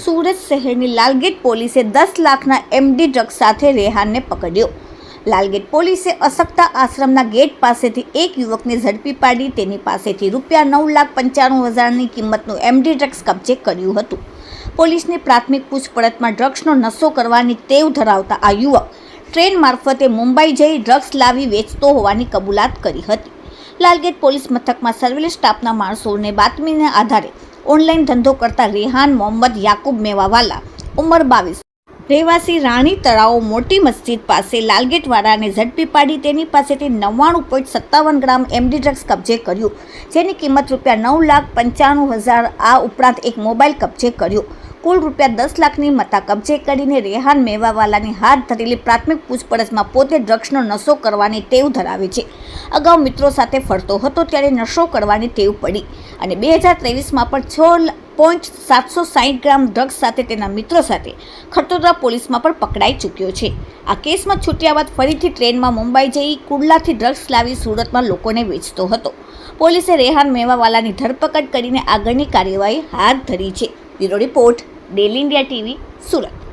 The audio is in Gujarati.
સુરત શહેરની લાલગેટ પોલીસે દસ લાખના એમડી ડ્રગ્સ સાથે રેહાનને પકડ્યો. લાલગેટ પોલીસે અસકતા આશ્રમના ગેટ પાસેથી એક યુવકને ઝડપી પાડી, તેની પાસેથી રૂપિયા નવ લાખ પંચાણું હજારની કિંમતનું એમડી ડ્રગ્સ કબજે કર્યું હતું. પોલીસની પ્રાથમિક પૂછપરછમાં ડ્રગ્સનો નશો કરવાની ટેવ ધરાવતા આ યુવક ટ્રેન મારફતે મુંબઈ જઈ ડ્રગ્સ લાવી વેચતો હોવાની કબૂલાત કરી હતી. લાલગેટ પોલીસ મથકમાં સર્વેલન્સ સ્ટાફના માણસોને બાતમીના આધારે ઓનલાઈન ધંધો કરતા રેહાન મોહમ્મદ યાકુબ મેવાવાલા, ઉંમર બાવીસ. રહેવાસી રાણી તળાવ મોટી મસ્જિદ પાસે લાલગેટવાળાને ઝડપી પાડી તેની પાસેથી નવ્વાણું પોઈન્ટ સત્તાવન ગ્રામ એમડી ડ્રગ્સ કબજે કર્યું. જેની કિંમત રૂપિયા નવ લાખ પંચાણું હજાર આ ઉપરાંત એક મોબાઈલ કબજે કર્યો. કુલ રૂપિયા દસ લાખની મતા કબજે કરીને રેહાન મેવાવાલાની હાથ ધરેલી પ્રાથમિક પૂછપરછમાં પોતે ડ્રગ્સનો નશો કરવાની ટેવ ધરાવે છે. અગાઉ મિત્રો સાથે ફરતો હતો ત્યારે નશો કરવાની ટેવ પડી અને બે હજાર ત્રેવીસમાં પણ છ પોઈન્ટ સાતસો સાહીઠ ગ્રામ ડ્રગ્સ સાથે તેના મિત્રો સાથે ખટોદરા પોલીસમાં પણ પકડાઈ ચૂક્યો છે. આ કેસમાં છૂટ્યા બાદ ફરીથી ટ્રેનમાં મુંબઈ જઈ કુડલાથી ડ્રગ્સ લાવી સુરતમાં લોકોને વેચતો હતો. પોલીસે રેહાન મેવાવાલાની ધરપકડ કરીને આગળની કાર્યવાહી હાથ ધરી છે. Bureau report. Daily India TV Surat.